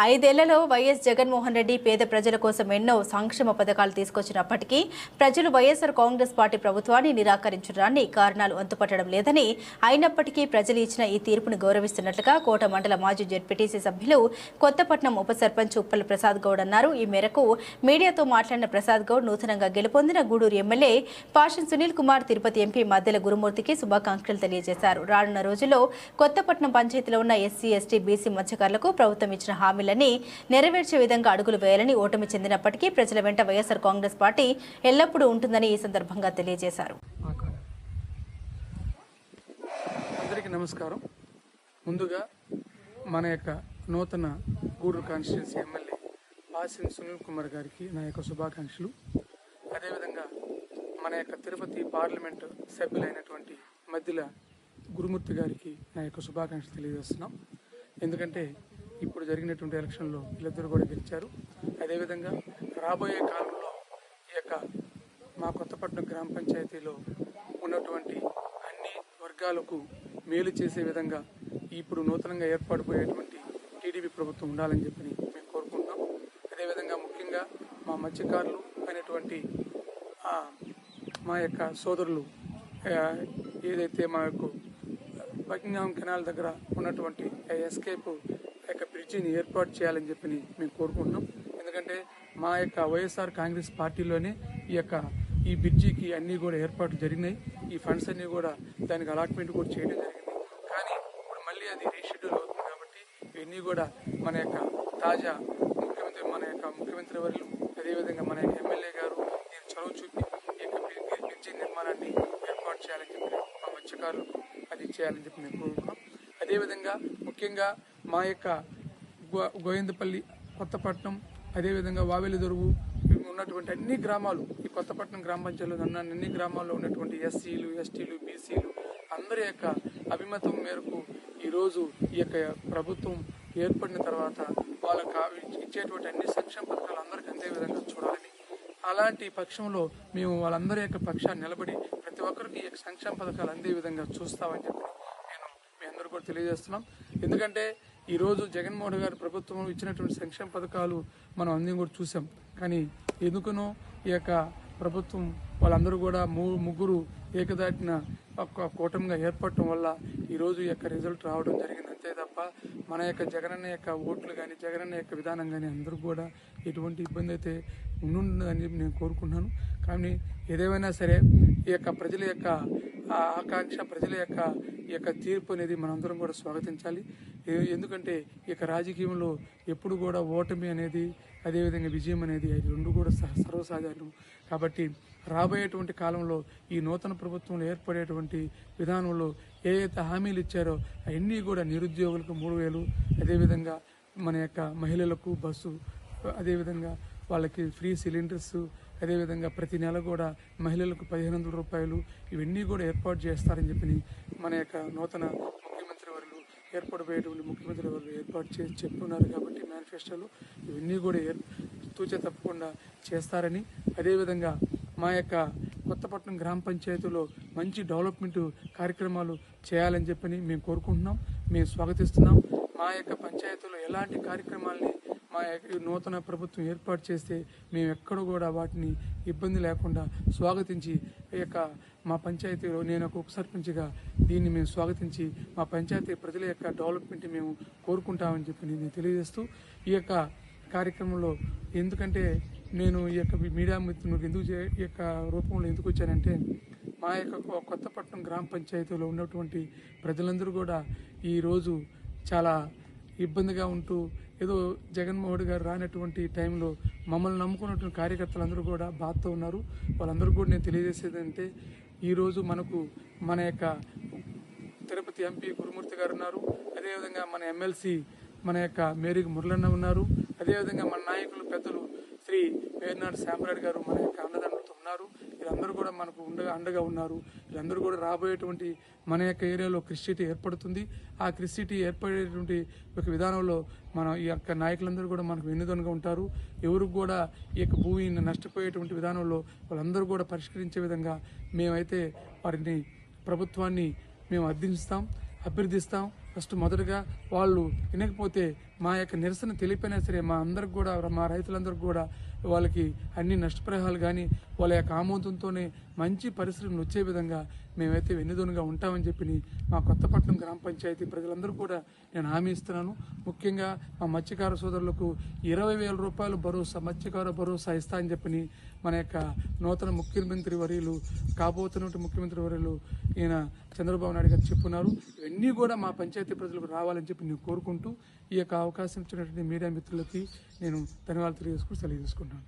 ఐదేళ్ళలో YS Jaganmohan Reddy పేద ప్రజల కోసం ఎన్నో సంక్షేమ పథకాలు తీసుకొచ్చినప్పటికీ ప్రజలు వైఎస్ఆర్ కాంగ్రెస్ పార్టీ ప్రభుత్వాన్ని నిరాకరించడాన్ని కారణాలు అంతుపట్టడం లేదని అయినప్పటికీ ప్రజలు ఇచ్చిన ఈ తీర్పును గౌరవిస్తున్నట్లుగా కోట మండల మాజీ జెడ్పీటీసీ సభ్యులు కొత్తపట్నం ఉప సర్పంచ్ ఉప్పల ప్రసాద్ గౌడ్ అన్నారు. ఈ మేరకు మీడియాతో మాట్లాడిన ప్రసాద్ గౌడ్ నూతనంగా గెలుపొందిన Gudur MLA passion Sunil Kumar Tirupati MP Maddela గురుమూర్తికి శుభాకాంక్షలు తెలియజేశారు. రానున్న రోజుల్లో కొత్తపట్నం పంచాయతీలో ఉన్న ఎస్సీ ఎస్టీ బీసీ మత్స్యకారులకు ప్రభుత్వం ఇచ్చిన హామీ హామీలన్నీ నెరవేర్చే విధంగా అడుగులు వేయాలని ఓటమి చెందినప్పటికీ ప్రజల వెంట వైఎస్ఆర్ కాంగ్రెస్ పార్టీ ఎల్లప్పుడూ ఉంటుందని ఈ సందర్భంగా తెలియజేశారు. అందరికీ నమస్కారం. ముందుగా మన యొక్క నూతన గూడూరు కాన్స్టిట్యున్సీ ఎమ్మెల్యే వాసిన్ సునీల్ కుమార్ గారికి నా యొక్క శుభాకాంక్షలు. అదేవిధంగా మన యొక్క తిరుపతి పార్లమెంటు సభ్యులైనటువంటి మధ్యల గురుమూర్తి గారికి నా యొక్క శుభాకాంక్షలు తెలియజేస్తున్నాం. ఎందుకంటే ఇప్పుడు జరిగినటువంటి ఎలక్షన్లో వీళ్ళిద్దరు కూడా గెలిచారు. అదేవిధంగా రాబోయే కాలంలో ఈ యొక్క మా కొత్తపట్నం గ్రామ పంచాయతీలో ఉన్నటువంటి అన్ని వర్గాలకు మేలు చేసే విధంగా ఇప్పుడు నూతనంగా ఏర్పడిపోయేటువంటి టీడీపీ ప్రభుత్వం ఉండాలని చెప్పి మేము కోరుకుంటున్నాం. అదేవిధంగా ముఖ్యంగా మా మత్స్యకారులు అనేటువంటి మా యొక్క సోదరులు ఏదైతే మా యొక్క బకింగ్హామ్ కెనాల్ దగ్గర ఉన్నటువంటి ఎస్కేప్ యొక్క బ్రిడ్జిని ఏర్పాటు చేయాలని చెప్పి మేము కోరుకుంటున్నాం. ఎందుకంటే మా యొక్క వైఎస్ఆర్ కాంగ్రెస్ పార్టీలోనే ఈ యొక్క ఈ బ్రిడ్జికి అన్నీ కూడా ఏర్పాట్లు జరిగినాయి. ఈ ఫండ్స్ అన్నీ కూడా దానికి అలాట్మెంట్ కూడా చేయడం జరిగింది. కానీ ఇప్పుడు మళ్ళీ అది రీషెడ్యూల్ అవుతుంది కాబట్టి ఇవన్నీ కూడా మన యొక్క తాజా ముఖ్యమంత్రి మన యొక్క ముఖ్యమంత్రి వర్యులు అదేవిధంగా మన యొక్క ఎమ్మెల్యే గారు దీన్ని చొరవ చూపి ఈ యొక్క బ్రిడ్జి నిర్మాణాన్ని ఏర్పాటు చేయాలని చెప్పి మా మత్స్యకారులకు అది చేయాలని చెప్పి మేము కోరుకుంటున్నాం. అదేవిధంగా ముఖ్యంగా మా యొక్క గో గోవిందపల్లి కొత్తపట్నం అదేవిధంగా వావెలిదొరువు ఉన్నటువంటి అన్ని గ్రామాలు ఈ కొత్తపట్నం గ్రామ పంచాయతీలో ఉన్న అన్ని గ్రామాల్లో ఉన్నటువంటి ఎస్సీలు ఎస్టీలు బీసీలు అందరి యొక్క అభిమతం మేరకు ఈరోజు ఈ యొక్క ప్రభుత్వం ఏర్పడిన తర్వాత వాళ్ళకి ఇచ్చేటువంటి అన్ని సంక్షేమ పథకాలు అందరికీ అందే విధంగా చూడాలని. అలాంటి పక్షంలో మేము వాళ్ళందరి యొక్క పక్షాన్ని నిలబడి ప్రతి ఒక్కరికి ఈ యొక్క సంక్షేమ పథకాలు అందే విధంగా చూస్తామని చెప్పి కూడా తెలియజేస్తున్నాం. ఎందుకంటే ఈరోజు జగన్మోహన్ గారి ప్రభుత్వం ఇచ్చినటువంటి సంక్షేమ పథకాలు మనం అందరం కూడా చూసాం. కానీ ఎందుకునో ఈ యొక్క ప్రభుత్వం వాళ్ళందరూ కూడా మూ ముగ్గురు ఏకదాటిన ఒక కూటమిగా ఏర్పడటం వల్ల ఈరోజు ఈ యొక్క రిజల్ట్ రావడం జరిగింది. అంతే తప్ప మన యొక్క జగనన్న యొక్క ఓట్లు కానీ జగనన్న యొక్క విధానం కానీ అందరూ కూడా ఎటువంటి ఇబ్బంది అయితే ఉండుండదని చెప్పి నేను కోరుకుంటున్నాను. కానీ ఏదేమైనా సరే ఈ యొక్క ప్రజల యొక్క ఆ ఆకాంక్ష ప్రజల యొక్క ఈ యొక్క తీర్పు అనేది మనందరం కూడా స్వాగతించాలి. ఎందుకంటే ఈ యొక్క రాజకీయంలో ఎప్పుడు కూడా ఓటమి అనేది అదేవిధంగా విజయం అనేది అవి రెండు కూడా సహ- సర్వసాధారణం. కాబట్టి రాబోయేటువంటి కాలంలో ఈ నూతన ప్రభుత్వంలో ఏర్పడేటువంటి విధానంలో ఏ అయితే హామీలు ఇచ్చారో అవన్నీ కూడా నిరుద్యోగులకు మూడు వేలు అదేవిధంగా మన యొక్క మహిళలకు బస్సు అదేవిధంగా వాళ్ళకి ఫ్రీ సిలిండర్స్ అదేవిధంగా ప్రతి నెల కూడా మహిళలకు పదిహేను వందల రూపాయలు ఇవన్నీ కూడా ఏర్పాటు చేస్తారని చెప్పి మన యొక్క నూతన ముఖ్యమంత్రి వర్యులు ఏర్పడబోయేటువంటి ముఖ్యమంత్రి వర్యులు ఏర్పాటు చేసి చెప్తున్నారు కాబట్టి మేనిఫెస్టోలో ఇవన్నీ కూడా ఏర్ తూచే తప్పకుండా చేస్తారని అదేవిధంగా మా యొక్క కొత్తపట్నం గ్రామ పంచాయతీలో మంచి డెవలప్మెంట్ కార్యక్రమాలు చేయాలని చెప్పని మేము కోరుకుంటున్నాం. మేము స్వాగతిస్తున్నాం. మా యొక్క పంచాయతీలో ఎలాంటి కార్యక్రమాల్ని మా యొక్క నూతన ప్రభుత్వం ఏర్పాటు చేస్తే మేము ఎక్కడ కూడా వాటిని ఇబ్బంది లేకుండా స్వాగతించి ఈ యొక్క మా పంచాయతీలో నేను ఒక ఉప సర్పంచ్గా దీన్ని మేము స్వాగతించి మా పంచాయతీ ప్రజల యొక్క డెవలప్మెంట్ మేము కోరుకుంటామని చెప్పి నేను తెలియజేస్తూ ఈ యొక్క కార్యక్రమంలో ఎందుకంటే నేను ఈ యొక్క మీడియా మిత్రులకు ఎందుకు చే- ఈ యొక్క రూపంలో ఎందుకు వచ్చానంటే మా యొక్క కొత్తపట్నం గ్రామ పంచాయతీలో ఉన్నటువంటి ప్రజలందరూ కూడా ఈరోజు చాలా ఇబ్బందిగా ఉంటూ ఏదో జగన్మోహన్ గారు రానటువంటి టైంలో మమ్మల్ని నమ్ముకున్నటువంటి కార్యకర్తలందరూ కూడా బాధతో ఉన్నారు. వాళ్ళందరూ కూడా నేను తెలియజేసేది అంటే ఈరోజు మనకు మన యొక్క తిరుపతి ఎంపీ గురుమూర్తి గారు ఉన్నారు. అదేవిధంగా మన ఎమ్మెల్సీ మన యొక్క మేరీ మురళన్న ఉన్నారు. అదేవిధంగా మన నాయకులు పెద్దలు శ్రీ వేర్నాడు శాంబరాడు గారు మన యొక్క అన్నదండలతో ఉన్నారు. వీళ్ళందరూ కూడా మనకు ఉండగా అండగా ఉన్నారు. వీళ్ళందరూ కూడా రాబోయేటువంటి మన యొక్క ఏరియాలో క్రిస్టిటీ ఏర్పడుతుంది. ఆ క్రిస్టిటీ ఏర్పడేటువంటి ఒక విధానంలో మన ఈ యొక్క నాయకులందరూ కూడా మనకు వెన్నుదనుగా ఉంటారు. ఎవరు కూడా ఈ యొక్క భూమిని నష్టపోయేటువంటి విధానంలో వాళ్ళందరూ కూడా పరిష్కరించే విధంగా మేమైతే వారిని ప్రభుత్వాన్ని మేము అర్థిస్తాం అభ్యర్థిస్తాం. ఫస్ట్ మొదటగా వాళ్ళు వినకపోతే మా యొక్క నిరసన తెలిపినా సరే మా అందరికి కూడా మా రైతులందరికీ కూడా వాళ్ళకి అన్ని నష్టపరిహారాలు కానీ వాళ్ళ యొక్క ఆమోదంతోనే మంచి పరిశ్రమలు వచ్చే విధంగా మేమైతే వెన్నుదోనుగా ఉంటామని చెప్పి మా కొత్తపట్నం గ్రామ పంచాయతీ ప్రజలందరూ కూడా నేను హామీ ఇస్తున్నాను. ముఖ్యంగా మా మత్స్యకార సోదరులకు ఇరవై వేల రూపాయలు భరోసా మత్స్యకార భరోసా ఇస్తా అని చెప్పి మన యొక్క నూతన ముఖ్యమంత్రి వర్యులు కాబోతున్నటువంటి ముఖ్యమంత్రి వర్యులు ఈయన చంద్రబాబు నాయుడు గారు చెప్పున్నారు. ఇవన్నీ కూడా మా పంచాయతీ ప్రజలకు రావాలని చెప్పి నేను కోరుకుంటూ ఈ యొక్క అవకాశం ఇచ్చినటువంటి మీడియా మిత్రులకి నేను ధన్యవాదాలు తెలియజేసుకుని సెలవు తీసుకుంటాను